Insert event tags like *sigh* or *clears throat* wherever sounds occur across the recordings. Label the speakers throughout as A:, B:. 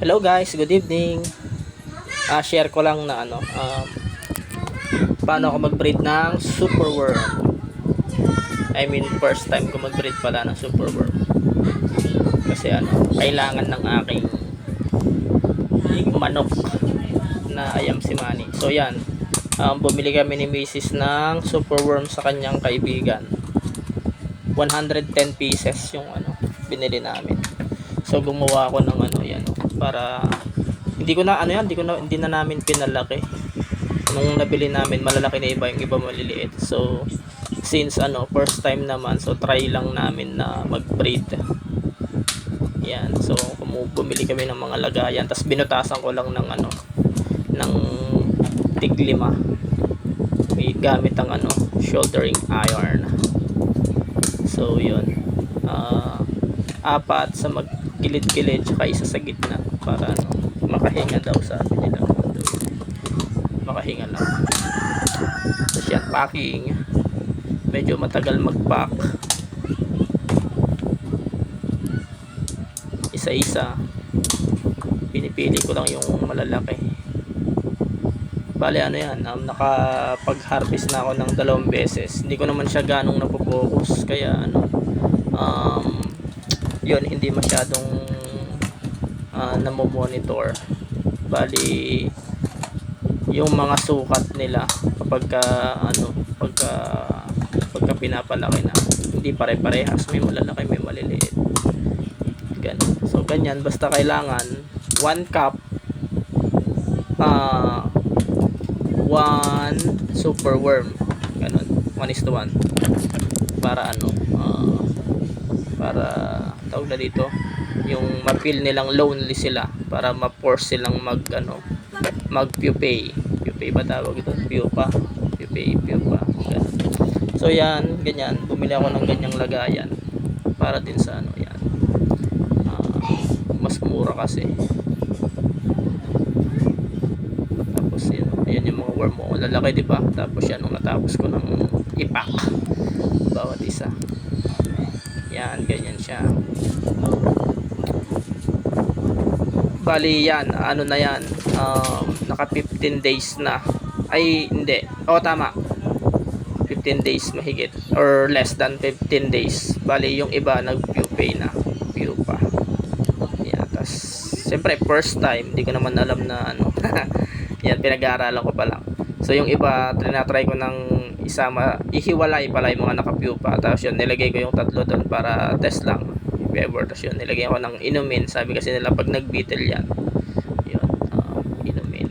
A: Hello guys, good evening. Ah, share ko lang na ano, um, paano ako mag-breed ng superworm. I mean, first time ko mag-breed pala ng superworm. Kasi ano, kailangan ng aking manok na ayam si Manny. So yan, um, bumili kami ni Mrs. ng superworm sa kanyang kaibigan. 110 pieces yung ano, binili namin. So gumawa ako ng ano yan para hindi ko na ano yan, hindi ko na hindi na namin pinalaki. Nung nabili namin, malalaki na iba, yung iba maliliit. So since ano, first time naman, so try lang namin na mag-breed. Yan. So bumili kami ng mga lagayan, tapos binutasan ko lang ng ano ng tig lima. May gamit ang ano, shouldering iron. So yun. Ah, apat sa magkilid-kilid tsaka isa sa gitna para ano, makahinga daw sabi nila. Makahinga lang. Tapos yan, packing. Medyo matagal mag-pack. Isa-isa. Pinipili ko lang yung malalaki. Bale ano yan, um, nakapag-harvest na ako ng dalawang beses. Hindi ko naman siya ganong napopokus. Kaya ano, um, yun, hindi masyadong uh, namomonitor. Bali, yung mga sukat nila kapag ka, ano, pagka, pagka pinapalaki na, hindi pare-parehas. May malalaki, may maliliit. Ganun. So, ganyan. Basta kailangan, one cup, ah, one super worm. Ganun. One is to one. Para ano, ah, para tawag na dito yung ma-feel nilang lonely sila para ma-force silang mag ano mag pupay ba tawag ito? Pupa. Pupay pupa. Ganun. so yan ganyan. Bumili ako ng ganyang lagayan para din sa ano yan. Ah, mas mura kasi. Tapos yun ayan yung mga worm mo. Lalaki di ba? Tapos yan nung natapos ko ng ipak. Bawat isa. Yan, ganyan siya. Bali yan, ano na yan, um, naka 15 days na. Ay, hindi. O, tama. 15 days mahigit. Or less than 15 days. Bali, yung iba nag-pupay na. Pupa. Yan, tas, siyempre, first time, hindi ko naman alam na ano. *laughs* yan, pinag-aaralan ko pa lang. So, yung iba, tinatry ko ng isama, ihiwalay pala yung mga nakapupa. Tapos yun, nilagay ko yung tatlo doon para test lang. If ever. Tapos yun, nilagay ko ng inumin. Sabi kasi nila pag nag-beetle yan, yun, um, inumin.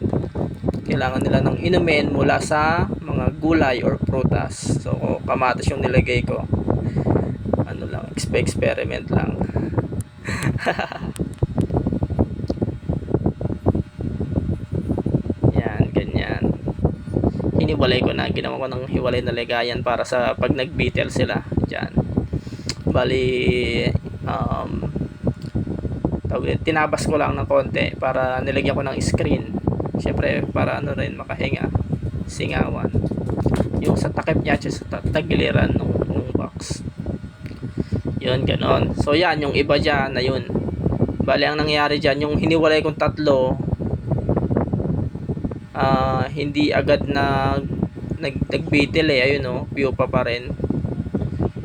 A: Kailangan nila ng inumin mula sa mga gulay or prutas. So, kamatas yung nilagay ko. Ano lang, exp- experiment lang. *laughs* yan, ganyan hiniwalay ko na ginawa ko ng hiwalay na legayan para sa pag nagbitel sila dyan bali um, tinabas ko lang ng konti para nilagyan ko ng screen. Syempre para ano rin makahinga singawan. Yung sa takip niya sa ta- tagiliran ng, ng box. Yun ganon. So yan yung iba dyan na yun bali ang nangyari dyan yung hiniwalay kong tatlo ah, hindi agad na nag nagbitil eh ayun oh pupa pa rin.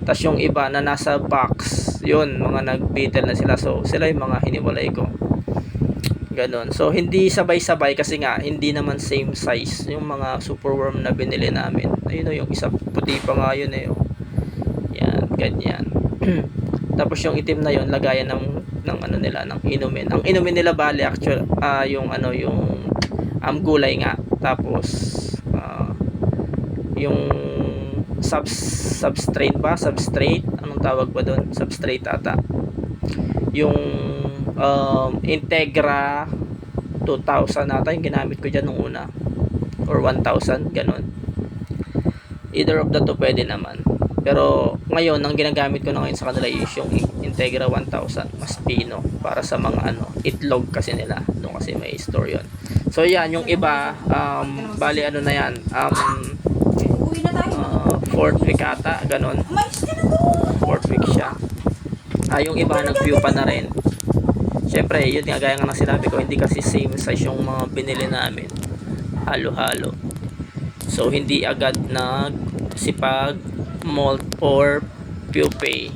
A: Tas yung iba na nasa box yun mga nagbitil na sila. So sila yung mga hiniwalay ko. Ganon. So hindi sabay-sabay kasi nga hindi naman same size yung mga superworm na binili namin. Ayun oh yung isa puti pa nga yun eh oh. yan ganyan. *clears throat* Tapos yung itim na yun lagayan ng ng ano nila ng inumin. Ang inumin nila bali actual ah yung ano yung um, gulay nga. Tapos ah, yung sub substrate ba? Substrate tawag ba doon? Substrate ata. Yung um, Integra 2000 ata yung ginamit ko dyan nung una. Or 1000 ganun. Either of the two pwede naman. Pero ngayon ang ginagamit ko na ngayon sa kanila is yung Integra 1000 mas pino para sa mga ano itlog kasi nila. Doon kasi may store yun. So yan yung iba um, bali ano na yan um, uh, fourth week ata ganon
B: Umayos ka na doon.
A: Week siya ah yung iba nag-view pa na rin Siyempre, yun nga gaya nga ng sinabi ko, hindi kasi same size yung mga binili namin. Halo-halo. So, hindi agad nagsipag, molt, or pupae.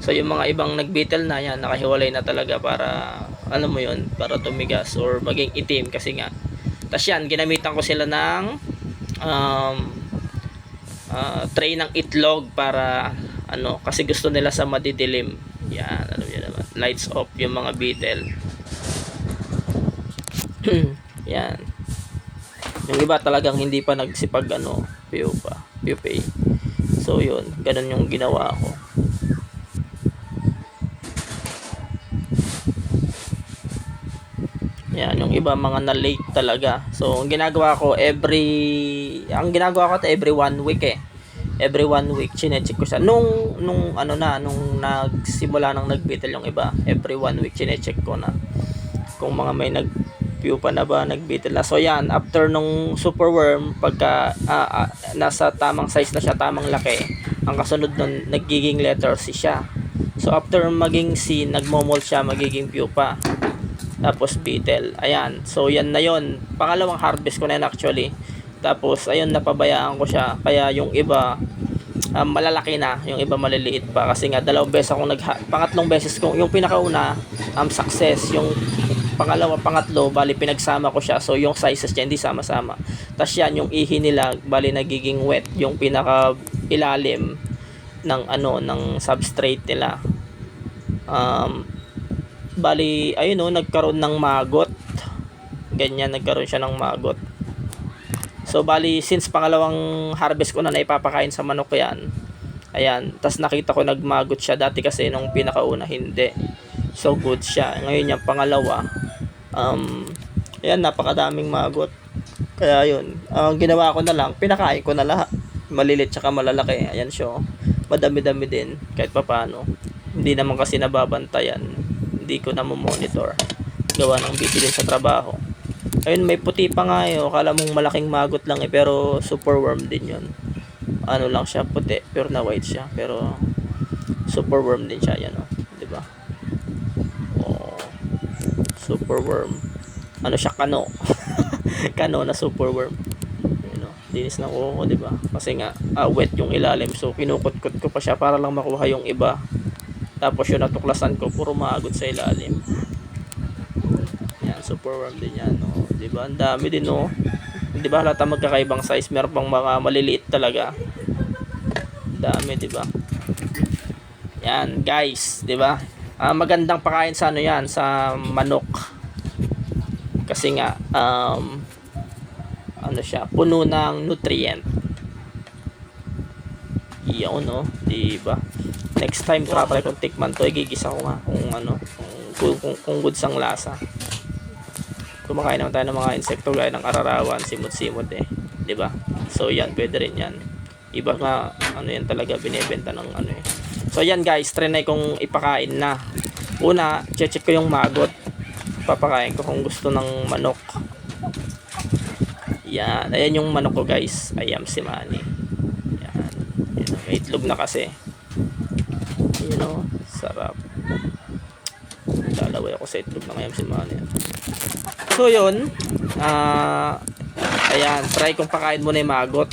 A: So, yung mga ibang nagbitel na yan, nakahiwalay na talaga para, alam mo yun, para tumigas or maging itim kasi nga. Tapos yan, ginamitan ko sila ng um, ah, tray ng itlog para ano kasi gusto nila sa madidilim. Yan alam niyo naman. Lights off yung mga beetle. *clears throat* Yan. Yung iba talagang hindi pa nagsipag ano pupa pupae so yun ganun yung ginawa ko. Yan yung iba mga na late talaga. So ang ginagawa ko every ang ginagawa ko every one week eh every one week chinecheck ko siya. Nung nung ano na nung nagsimula nang nagbitel yung iba every one week chinecheck ko na kung mga may nag pa na ba nagbitel na. So yan after nung superworm pagka ah, ah, nasa tamang size na siya tamang laki ang kasunod nun nagiging letter C siya. So after maging C nagmomold siya magiging pupa tapos beetle ayan. So yan na yon pangalawang harvest ko na yan actually tapos ayun napabayaan ko siya. Kaya yung iba um, malalaki na. Yung iba maliliit pa. Kasi nga dalawang beses akong nag pangatlong beses ko yung pinakauna um, success. Yung pangalawa pangatlo bali pinagsama ko siya. So yung sizes niya hindi sama-sama. Tapos yan yung ihi nila bali nagiging wet. Yung pinaka ilalim ng ano ng substrate nila. Um, bali ayun no nagkaroon ng magot. Ganyan nagkaroon siya ng magot so bali since pangalawang harvest ko na naipapakain sa manok yan ayan tas nakita ko nagmagot siya dati kasi nung pinakauna hindi. So good siya. Ngayon yung pangalawa um ayan napakadaming magot. Kaya yun ang ginawa ko na lang pinakain ko na lahat. Malilit tsaka malalaki ayan siya oh. madami-dami din kahit papano hindi naman kasi nababantayan. Hindi ko na monitor gawa ng busy din sa trabaho ayun may puti pa nga eh. Oh. kala mong malaking magot lang eh pero super worm din yun. Ano lang siya puti. Pure na white siya pero super worm din siya yan oh. Di ba? Oh. Super worm. Ano siya kano? *laughs* Kano na super worm. You know dinis ng kuko di ba? Kasi nga ah, wet yung ilalim. So kinukot-kot ko pa siya para lang makuha yung iba. Tapos yung natuklasan ko puro maagot sa ilalim super worm din yan no? Di ba? Ang dami din no? Di ba halata magkakaibang size meron pang mga maliliit talaga. Dami di ba? Yan guys di ba? Ah, magandang pakain sa ano yan sa manok. Kasi nga um, ano siya puno ng nutrient. Iyon no? Di ba? Next time try kong tikman to igigisa ko nga kung ano kung, kung, kung good sang lasa kumakain naman tayo ng mga insekto gaya ng ararawan simot-simot eh. Ba? So yan pwede rin yan. Iba nga ano yan talaga binebenta ng ano eh. So yan guys trinay kong ipakain na. Una check ko yung magot. Papakain ko kung gusto ng manok. Yan ayan yung manok ko guys. Ayam si Manny. Yan yun, may itlog na kasi. You know sarap. Lalaway ako sa itlog ng ayam si Manny so yun. Ah ayan. Try kong pakain muna yung magot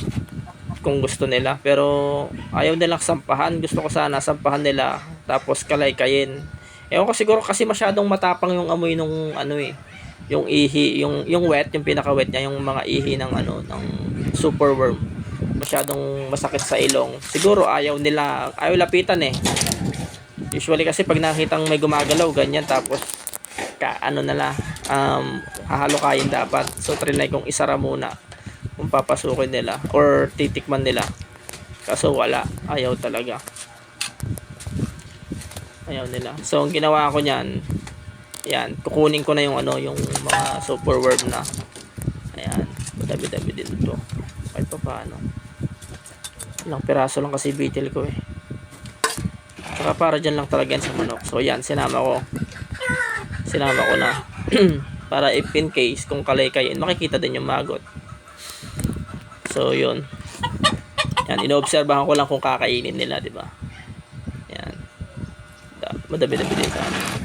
A: kung gusto nila. Pero ayaw nilang sampahan. Gusto ko sana sampahan nila. Tapos kalay-kayin. Ewan ko siguro kasi masyadong matapang yung amoy nung ano eh yung ihi yung yung wet yung pinaka wet niya yung mga ihi ng ano ng superworm. Masyadong masakit sa ilong. Siguro ayaw nila ayaw lapitan eh. Usually kasi pag nakitang may gumagalaw ganyan tapos ka ano nila um hahalukayin dapat. So trinay kong isara muna kung papasukin nila or titikman nila. Kaso wala. Ayaw talaga. Ayaw nila. So ang ginawa ko niyan yan kukunin ko na yung ano yung mga super worm na. Ayan. Dabi dabi din to. Kahit pa paano. Ilang piraso lang kasi beetle ko eh. Saka para dyan lang talaga sa manok. So yan sinama ko. Sinama ko na *clears throat* para if in case kung kalay-kayin makikita din yung magot so yun yan inoobserbahan ko lang kung kakainin nila di ba yan da, madami-dami din sa amin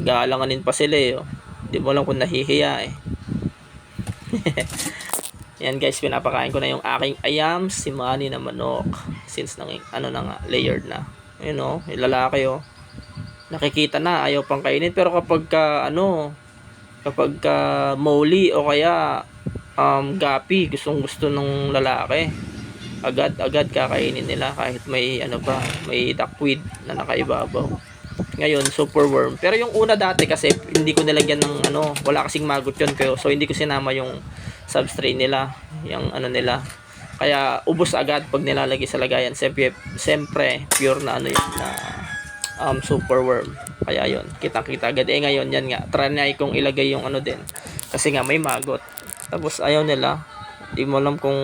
A: nag-aalanganin pa sila eh. Oh. Di mo alam kung nahihiya eh. *laughs* Yan guys, pinapakain ko na yung aking ayam, si Manny na manok. Since nang, ano na nga, layered na. Ayun oh, yung lalaki oh. Nakikita na, ayaw pang kainin. Pero kapag ka, ano, kapag ka molly o kaya um, gapi, gustong gusto ng lalaki. Agad, agad kakainin nila kahit may, ano pa, may duckweed na nakaibabaw. Ngayon, super worm. Pero yung una dati kasi, hindi ko nilagyan ng, ano, wala kasing magot yun. Kaya, so, hindi ko sinama yung substrate nila, yung ano nila. Kaya ubos agad pag nilalagay sa lagayan. Siyempre, siyempre pure na ano yun, na um, super worm. Kaya yun, kita-kita agad. Eh ngayon, yan nga, try kong ilagay yung ano din. Kasi nga may magot. Tapos ayaw nila. Di mo alam kung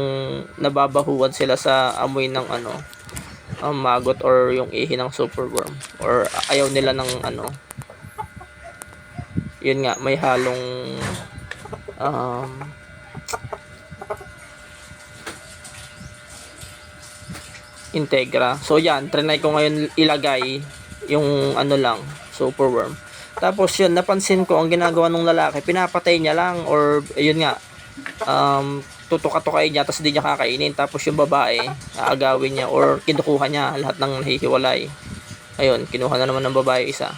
A: nababahuan sila sa amoy ng ano, ang magot or yung ihi ng super worm. Or ayaw nila ng ano, yun nga, may halong um, Integra. So yan, trinay ko ngayon ilagay yung ano lang, super worm. Tapos yun, napansin ko ang ginagawa ng lalaki, pinapatay niya lang or yun nga, um, tutuka-tukain niya tapos hindi niya kakainin. Tapos yung babae, aagawin niya or kinukuha niya lahat ng nahihiwalay. Ayun, kinuha na naman ng babae isa.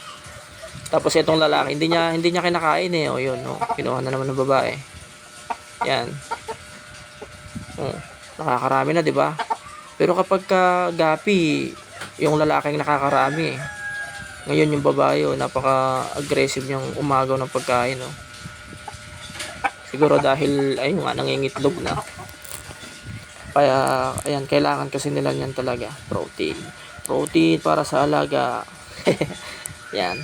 A: Tapos itong lalaki, hindi niya hindi niya kinakain eh. O yun, no. Kinuha na naman ng babae. Yan. Oh, nakakarami na, 'di ba? Pero kapag ka gapi, yung lalaking nakakarami. eh. Ngayon yung babae, oh, napaka-aggressive niyang umagaw ng pagkain, oh. Siguro dahil ayun nga nangingitlog na. Kaya ayan, kailangan kasi nila niyan talaga, protein. Protein para sa alaga. *laughs* yan.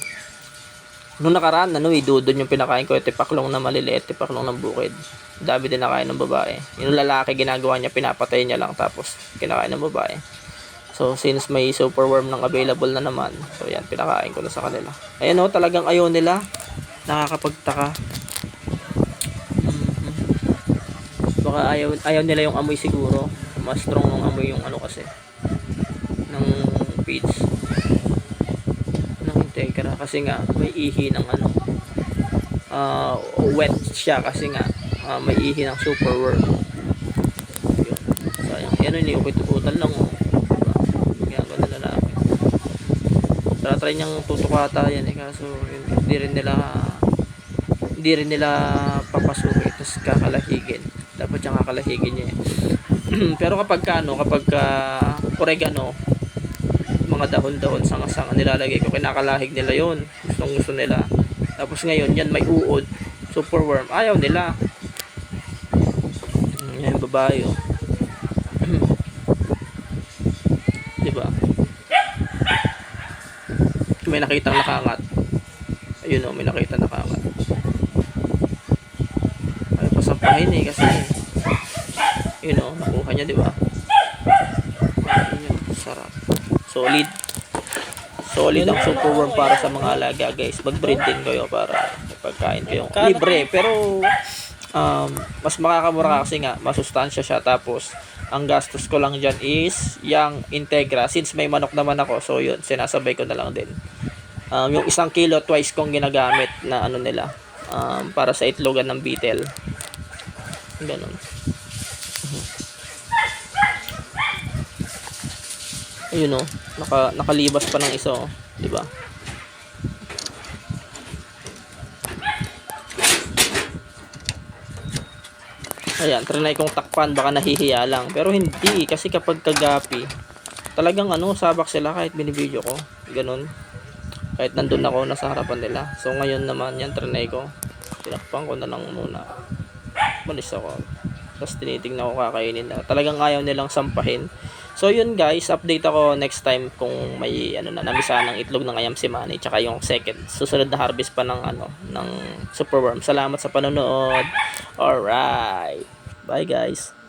A: Nung nakaraan, ano, idudon yung pinakain ko, tipaklong na maliliit, tipaklong ng bukid. Dami din nakain ng babae. Yung lalaki, ginagawa niya, pinapatay niya lang, tapos kinakain ng babae. So, since may super worm nang available na naman, so yan, pinakain ko na sa kanila. Ayan o, talagang ayaw nila. Nakakapagtaka. Mhm. Baka ayaw, ayaw nila yung amoy siguro. Mas strong ng amoy yung ano kasi. Ng feeds ng Integra kasi nga may ihi ng ano ah, wet siya kasi nga ah, may ihi ng super worm yun sayang yan yun yung kutukutan lang oh diba ginagawa nila namin tara try niyang tutukata yan eh kaso hindi rin nila hindi rin nila papasukin tapos kakalahigin. Dapat siyang kakalahigin niya eh. *clears throat* pero kapag ka, ano kapag ka, oregano mga dahon-dahon sanga-sanga nilalagay ko kinakalahig nila yon gustong gusto nila. Tapos ngayon yan may uod. Super worm ayaw nila. Mm, yan yung babae oh. diba may nakitang nakangat ayun oh may nakita nakangat ayaw pasampahin eh kasi yun oh nakuha niya diba Ayun, sarap. Solid. Solid ang super worm para sa mga alaga guys. Mag-breed din kayo para pagkain kayo. Libre pero um, mas makakamura kasi nga masustansya siya. Tapos ang gastos ko lang dyan is yung Integra. Since may manok naman ako so yun sinasabay ko na lang din um, yung isang kilo twice kong ginagamit na ano nila um, para sa itlogan ng beetle. Ganun. Ayun oh. Naka, nakalibas pa ng isa oh. Di ba ayan trinay kong takpan. Baka nahihiya lang. Pero hindi. Kasi kapag kagapi talagang ano sabak sila kahit binibideo ko. Ganun kahit nandun ako nasa harapan nila so ngayon naman yan trinay ko tinakpan ko na lang muna malis ako tapos tinitingnan ko kakainin na talagang ayaw nilang sampahin So yun guys, update ako next time kung may ano na namisa ng itlog ng ayam si Manny tsaka yung second susunod na harvest pa ng ano ng superworm. Salamat sa panonood. Alright. Bye guys.